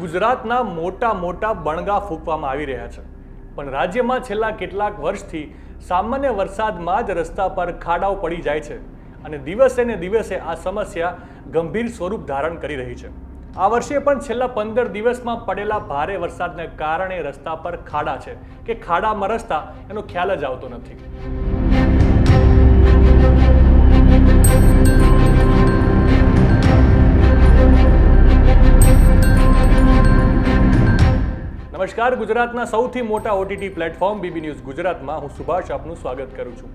ગુજરાતના મોટા મોટા બણગા ફૂંકવામાં આવી રહ્યા છે. પણ રાજ્યમાં છેલ્લા કેટલાક વર્ષથી સામાન્ય વરસાદમાં જ રસ્તા પર ખાડાઓ પડી જાય છે અને દિવસે ને દિવસે આ સમસ્યા ગંભીર સ્વરૂપ ધારણ કરી રહી છે. આ વર્ષે પણ છેલ્લા પંદર દિવસમાં પડેલા ભારે વરસાદને કારણે રસ્તા પર ખાડા છે કે ખાડામાં રસ્તા એનો ખ્યાલ જ આવતો નથી. નમસ્કાર. ગુજરાતના સૌથી મોટા ઓટીટી પ્લેટફોર્મ બીબી ન્યૂઝ ગુજરાતમાં હું સુભાષ આપનું સ્વાગત કરું છું.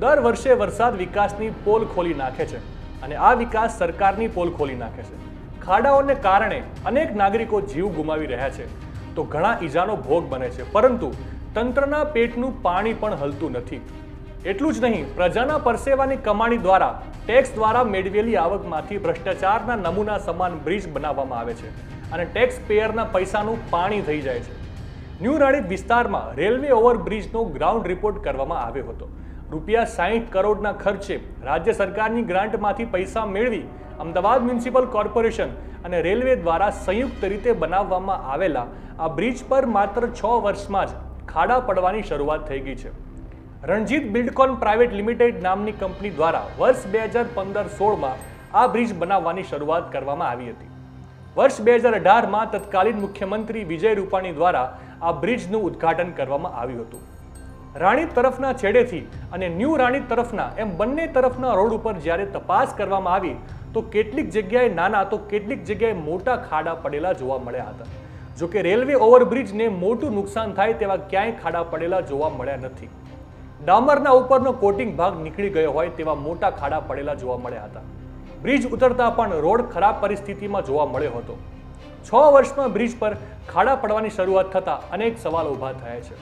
દર વર્ષે વરસાદ વિકાસની પોલ ખોલી નાખે છે અને આ વિકાસ સરકારની પોલ ખોલી નાખે છે. ખાડાઓને કારણે અનેક નાગરિકો જીવ ગુમાવી રહ્યા છે. તો ઘણા ઈજાનો ભોગ બને છે. પરંતુ તંત્રના પેટનું પાણી પણ હલતું નથી. એટલું જ નહીં, પ્રજાના પરસેવાની કમાણી દ્વારા ટેક્સ દ્વારા મેળવેલી આવકમાંથી ભ્રષ્ટાચારના નમૂના સમાન બ્રિજ બનાવવામાં આવે છે અને ટેક્સ પેયરના પૈસાનું પાણી થઈ જાય છે. ન્યૂ રાણીપ વિસ્તારમાં રેલવે ઓવરબ્રિજનો ગ્રાઉન્ડ રિપોર્ટ કરવામાં આવ્યો હતો. રૂપિયા સાહીઠ કરોડના ખર્ચે રાજ્ય સરકારની ગ્રાન્ટમાંથી પૈસા મેળવી અમદાવાદ મ્યુનિસિપલ કોર્પોરેશન અને રેલવે દ્વારા સંયુક્ત રીતે બનાવવામાં આવેલા આ બ્રિજ પર માત્ર છ વર્ષમાં જ ખાડા પડવાની શરૂઆત થઈ ગઈ છે. રણજીત બિલ્ડકોન પ્રાઇવેટ લિમિટેડ નામની કંપની દ્વારા વર્ષ બે હજાર પંદર સોળમાં આ બ્રિજ બનાવવાની શરૂઆત કરવામાં આવી હતી. વર્ષ બે હજાર અઢારમાં તત્કાલીન મુખ્યમંત્રી વિજય રૂપાણી દ્વારા આ બ્રિજનું ઉદ્ઘાટન કરવામાં આવ્યું હતું. રાણી તરફના છેડેથી અને ન્યૂ રાણી તરફના એમ બંને તરફના રોડ ઉપર જ્યારે તપાસ કરવામાં આવી, તો કેટલીક જગ્યાએ નાના તો કેટલીક જગ્યાએ મોટા ખાડા પડેલા જોવા મળ્યા હતા. જોકે રેલવે ઓવરબ્રિજને મોટું નુકસાન થાય તેવા ક્યાંય ખાડા પડેલા જોવા મળ્યા નથી. ડામરના ઉપરનો કોટિંગ ભાગ નીકળી ગયો હોય તેવા મોટા ખાડા પડેલા જોવા મળ્યા હતા. બ્રિજ ઉતરતા પણ રોડ ખરાબ પરિસ્થિતિમાં જોવા મળ્યો હતો. છ વર્ષમાં બ્રિજ પર ખાડા પડવાની શરૂઆત થતાં અનેક સવાલ ઊભા થયા છે.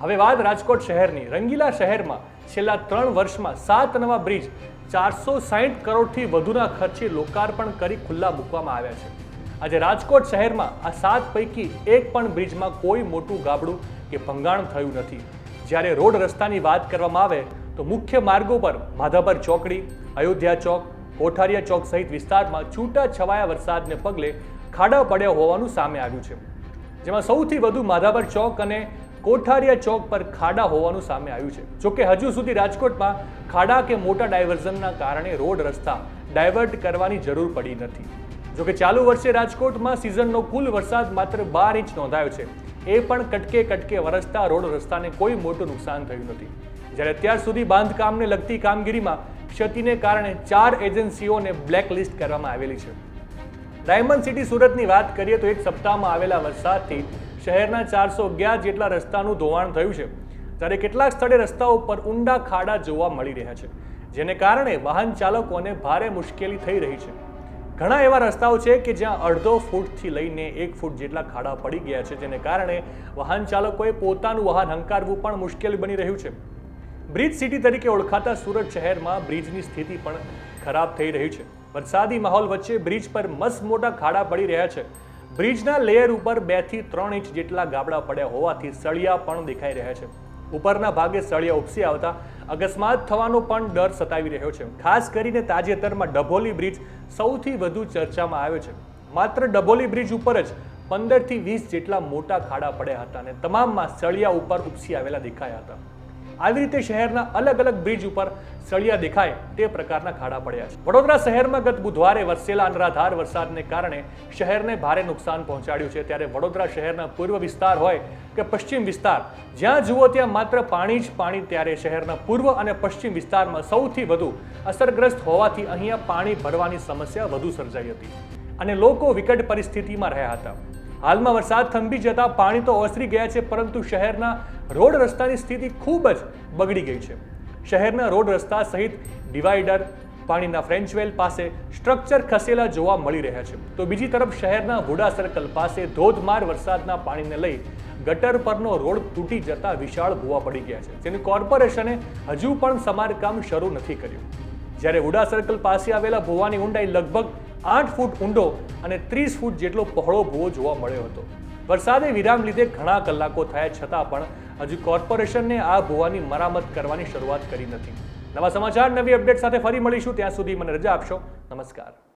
હવે વાત રાજકોટ શહેરની. રંગીલા શહેરમાં છેલ્લા ત્રણ વર્ષમાં સાત નવા બ્રિજ ચારસો સાહીઠ કરોડથી વધુના ખર્ચે લોકાર્પણ કરી ખુલ્લા મૂકવામાં આવ્યા છે. આજે રાજકોટ શહેરમાં આ સાત પૈકી એક પણ બ્રિજમાં કોઈ મોટું ગાબડું કે ભંગાણ થયું નથી. જ્યારે રોડ રસ્તાની વાત કરવામાં આવે તો મુખ્ય માર્ગો પર માધાપર ચોકડી, અયોધ્યા ચોક, કોઠારિયા ચોક સહિત વિસ્તારમાં છૂટા છવાયા વરસાદને પગલે ખાડા પડ્યા હોવાનું સામે આવ્યું છે. જેમાં સૌથી વધુ માધાપર ચોક અને કોઠારિયા ચોક પર ખાડા હોવાનું સામે આવ્યું છે. જોકે હજુ સુધી રાજકોટમાં ખાડા કે મોટા ડાયવર્ઝનના કારણે રોડ રસ્તા ડાયવર્ટ કરવાની જરૂર પડી નથી. જોકે ચાલુ વર્ષે રાજકોટમાં સિઝનનો કુલ વરસાદ માત્ર બાર ઇંચ નોંધાયો છે. એ પણ કટકે કટકે વરસતા રોડ રસ્તાને કોઈ મોટું નુકસાન થયું નથી. જ્યારે અત્યાર સુધી બાંધકામને લગતી કામગીરીમાં ક્ષતિને કારણે ચાર એજન્સીઓને બ્લેકલિસ્ટ કરવામાં આવેલી છે. ડાયમંડ સિટી સુરતની વાત કરીએ તો એક સપ્તાહમાં આવેલા વરસાદથી શહેરના ચારસો અગિયાર જેટલા રસ્તાનું ધોવાણ થયું છે. ત્યારે કેટલાક સ્થળે રસ્તાઓ પર ઊંડા ખાડા જોવા મળી રહ્યા છે, જેને કારણે વાહન ચાલકોને ભારે મુશ્કેલી થઈ રહી છે. ઘણા એવા રસ્તાઓ છે કે જ્યાં અડધો ફૂટથી લઈને એક ફૂટ જેટલા ખાડા પડી ગયા છે, જેને કારણે વાહન ચાલકોએ પોતાનું વાહન હંકારવું પણ મુશ્કેલ બની રહ્યું છે. બ્રિજ સિટી તરીકે ઓળખાતા સુરત શહેરમાં બ્રિજની સ્થિતિ પણ ખરાબ થઈ રહી છે. વરસાદી માહોલ વચ્ચે બ્રિજ પર મસ્ત મોટા ખાડા પડી રહ્યા છે. બ્રિજના લેયર ઉપર બેથી ત્રણ ઇંચ જેટલા ગાબડા પડ્યા હોવાથી સળિયા પણ દેખાઈ રહ્યા છે. ઉપરના ભાગે સળિયા ઉપસી આવતા અકસ્માત થવાનો પણ ડર સતાવી રહ્યો છે. ખાસ કરીને તાજેતરમાં ડભોલી બ્રિજ સૌથી વધુ ચર્ચામાં આવ્યો છે. માત્ર ડભોલી બ્રિજ ઉપર જ પંદરથી વીસ જેટલા મોટા ખાડા પડ્યા હતા અને તમામમાં સળિયા ઉપર ઉપસી આવેલા દેખાયા હતા. આવી રીતે શહેરના અલગ અલગ બ્રિજ ઉપર સળિયા દેખાય તે પ્રકારના ખાડા પડ્યા છે. વડોદરા શહેરમાં ગત બુધવારે વરસેલા અનરાધાર વરસાદને કારણે શહેરને ભારે નુકસાન પહોંચાડ્યું છે. ત્યારે વડોદરા શહેરના પૂર્વ વિસ્તાર હોય કે પશ્ચિમ વિસ્તાર, જ્યાં જુઓ ત્યાં માત્ર પાણી જ પાણી ત્યારે શહેરના પૂર્વ અને પશ્ચિમ વિસ્તારમાં સૌથી વધુ અસરગ્રસ્ત હોવાથી અહીંયા પાણી ભરવાની સમસ્યા વધુ સર્જાઈ હતી. અને લોકો વિકટ પરિસ્થિતિમાં રહ્યા હતા. હાલમાં વરસાદ થંભી જતા પાણી તો ઓસરી ગયા છે, પરંતુ શહેરના રોડ રસ્તાની સ્થિતિ ખૂબ જ બગડી ગઈ છે. શહેરના રોડ રસ્તા સહિત ડિવાઈડર, પાણીના ફ્રેન્ચવેલ પાસે સ્ટ્રક્ચર ખસેલા જોવા મળી રહ્યા છે. તો બીજી તરફ શહેરના હુડા સર્કલ પાસે ધોધમાર વરસાદના પાણીને લઈ ગટર પરનો રોડ તૂટી જતા વિશાળ ભૂવા પડી ગયા છે. જેની કોર્પોરેશને હજુ પણ સમારકામ શરૂ નથી કર્યું. જ્યારે હુડા સર્કલ પાસે આવેલા ભૂવાની ઊંડાઈ લગભગ આઠ ફૂટ ઊંડો અને ત્રીસ ફૂટ જેટલો પહોળો ભૂવો જોવા મળ્યો હતો. વરસાદે વિરામ લીધે ઘણા કલાકો થયા છતાં પણ હજુ કોર્પોરેશનને આ ભૂવાની મરામત કરવાની શરૂઆત કરી નથી. નવા સમાચાર, નવી અપડેટ સાથે ફરી મળીશું. ત્યાં સુધી મને રજા આપશો. નમસ્કાર.